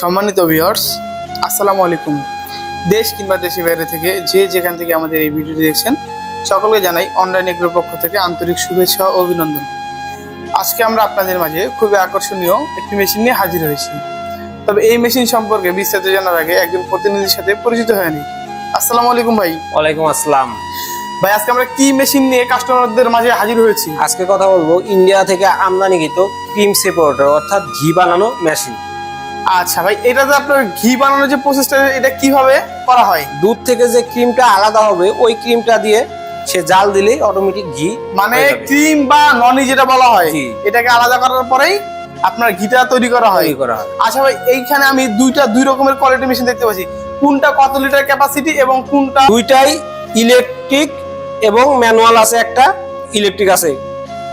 সম্মানিত ভিউয়ার্স আসসালামু আলাইকুম। দেশ কিংবা দেশের বাইরে থেকে যে যেখান থেকে আমাদের এই ভিডিওটি দেখছেন সকলকে জানাই অনলাইন এগ্রোর পক্ষ থেকে আন্তরিক শুভেচ্ছা ও অভিনন্দন। আজকে আমরা আপনাদের মাঝে খুবই আকর্ষণীয় একটি মেশিন নিয়ে হাজির হয়েছি। তবে এই মেশিন সম্পর্কে বিস্তারিত জানার আগে একজন প্রতিনিধির সাথে পরিচিত হয়নি আসসালামু আলাইকুম ভাই। ওয়ালাইকুম আসসালাম। ভাই আজকে আমরা কি মেশিন নিয়ে কাস্টমারদের মাঝে হাজির হয়েছি? আজকে কথা বলব ইন্ডিয়া থেকে আমদানি আমদানিকৃত ক্রিম সেপারেটর অর্থাৎ ঘি বানানো মেশিন আচ্ছা ভাই এটা যে আপনার ঘি বানানোর যে প্রসেসটা এটা কীভাবে করা হয়? দুধ থেকে যে ক্রিমটা আলাদা হবে ওই ক্রিমটা দিয়ে সে জাল দিলেই অটোমেটিক ঘি মানে ক্রিম বা ননি যেটা বলা হয় এটাকে আলাদা করার পরেই আপনার ঘিটা তৈরি করা হয়। করা হয়। আচ্ছা ভাই এইখানে আমি দুইটা দুই রকমের কোয়ালিটি মেশিন দেখতে পাচ্ছি। কোনটা কত লিটার ক্যাপাসিটি এবং কোনটা দুইটাই ইলেকট্রিক এবং ম্যানুয়াল আছে একটা ইলেকট্রিক আছে।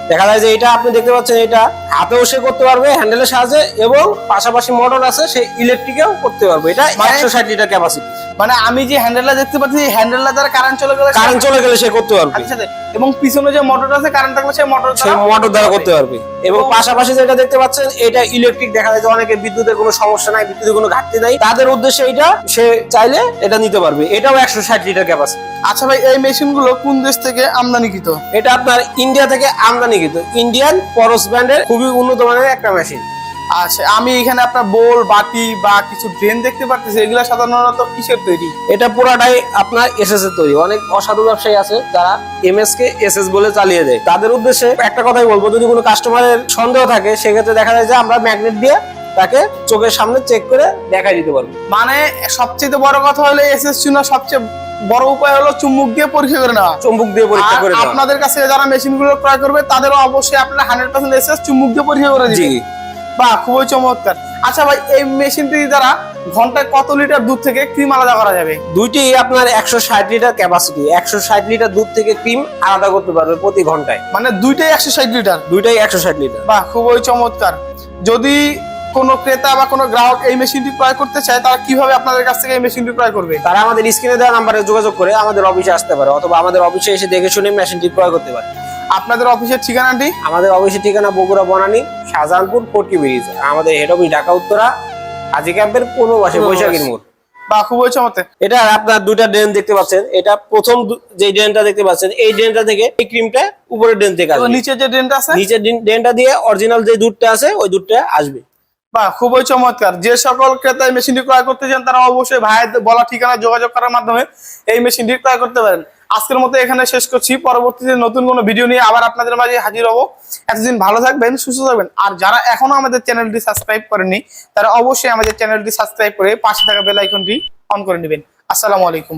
দেখা যায় যে এটা আপনি দেখতে পাচ্ছেন এটা হাতেও সে করতে পারবে হ্যান্ডেলের সাহায্যে এবং পাশাপাশি মোটর আছে সে ইলেকট্রিকেও করতে পারবে। এটা মানে- একশো ষাট লিটার ক্যাপাসিটি মানে আমি যে হ্যান্ডেলটা দেখতে পাচ্ছি হ্যান্ডেলটা দ্বারা কারেন্ট চলে গেলে কারেন্ট চলে গেলে সে করতে পারবে। সাথে সাথে এবং পিছনে যে মোটর আছে কারেন্ট থাকলে সেই মোটর সেই মোটর দ্বারা করতে পারবে। এবং পাশাপাশি যেটা দেখতে পাচ্ছেন এটা ইলেকট্রিক দেখা যায় যে অনেকে বিদ্যুতের কোনো সমস্যা নাই বিদ্যুতের কোনো ঘাটতি নাই। তাদের উদ্দেশ্যে এটা সে চাইলে এটা নিতে পারবে। এটাও একশো ষাট লিটার ক্যাপাসিটি আচ্ছা ভাই এই মেশিনগুলো কোন দেশ থেকে আমদানিকৃত? এটা আপনার ইন্ডিয়া থেকে আমদানিকৃত। ইন্ডিয়ান পরস ব্র্যান্ডের খুবই উন্নত মানের একটা মেশিন আচ্ছা আমি এখানে আপনার বোল বাটি বা কিছু ড্রেন দেখতে পাচ্ছি এগুলো সাধারণত কিসের তৈরি? এটা পুরাটাই আপনার এস এর তৈরি। অনেক অসাধু ব্যবসায়ী আছে, যারা M S K S S বলে চালিয়ে দেয়। তাদের উদ্দেশ্যে একটা কথাই বলব, যদি কোনো কাস্টমারের সন্দেহ থাকে, সেক্ষেত্রে দেখা যায় যে আমরা ম্যাগনেট দিয়ে তাকে চোখের সামনে চেক করে দেখাই দিতে পারব। মানে সবচেয়ে বড় কথা হলো এসএস চুনা সবচেয়ে বড় উপায় হলো চুম্বুক দিয়ে পরীক্ষা করে নেওয়া। চুম্বুক দিয়ে পরীক্ষা করে। আপনাদের কাছে যারা মেশিনগুলো ক্রয় করবে তাদেরও অবশ্যই আপনারা হান্ড্রেড পার্সেন্ট এসএস চুম্বক দিয়ে পরীক্ষা করে জি। বাহ খুবই চমৎকার। আচ্ছা ভাই এই মেশিনটি দ্বারা ঘন্টায় কত লিটার দুধ থেকে ক্রিম আলাদা করা যাবে? দুইটি আপনার একশো ষাট লিটার ক্যাপাসিটি একশো ষাট লিটার দুধ থেকে ক্রিম আলাদা করতে পারবে প্রতি ঘন্টায়। মানে দুইটাই একশো ষাট লিটার? দুইটাই একশো ষাট লিটার। বাহ খুবই চমৎকার। যদি কোনো ক্রেতা বা কোনো গ্রাহক এই মেশিনটি ক্রয় করতে চায় তারা কীভাবে আপনাদের কাছ থেকে এই মেশিনটি ক্রয় করবে? তারা আমাদের স্ক্রিনে দেওয়া নাম্বারে যোগাযোগ করে আমাদের অফিসে আসতে পারে অথবা আমাদের অফিসে এসে দেখে শুনে মেশিনটি ক্রয় করতে পারে। আপনাদের অফিসের ঠিকানাটি? আমাদের অফিসের ঠিকানা বগুড়া বনানী শাহজাহানপুর ফোর্টি ব্রিজ। আমাদের হেড অফিস ঢাকা উত্তরা হাজি ক্যাম্পের পূর্ব পাশে বৈশাখীর। মোড়। বা খুবই চমৎকার। এটা আপনার দুটা ড্রেন দেখতে পাচ্ছেন। এটা প্রথম যে ড্রেনটা দেখতে পাচ্ছেন এই ড্রেনটা থেকে এই ক্রিমটা উপরের ড্রেন থেকে আসবে। নিচে যে ড্রেনটা আছে? নিচের ড্রেনটা দিয়ে অরিজিনাল যে দুধটা আছে ওই দুধটা আসবে। বা খুবই চমৎকার। যে সকল ক্রেতা এই মেশিনটি ক্রয় করতে চান, তারা অবশ্যই ভাইয়ের বলা ঠিকানা যোগাযোগ করার মাধ্যমে এই মেশিনটি ক্রয় করতে পারেন। আজকের মতো এখানে শেষ করছি। পরবর্তীতে নতুন কোনো ভিডিও নিয়ে আবার আপনাদের মাঝে হাজির হব। এতদিন ভালো থাকবেন, সুস্থ থাকবেন। আর যারা এখনও আমাদের চ্যানেলটি সাবস্ক্রাইব করেননি, তারা অবশ্যই আমাদের চ্যানেলটি সাবস্ক্রাইব করে পাশে থাকা বেল আইকনটি অন করে নেবেন। আসসালামু আলাইকুম।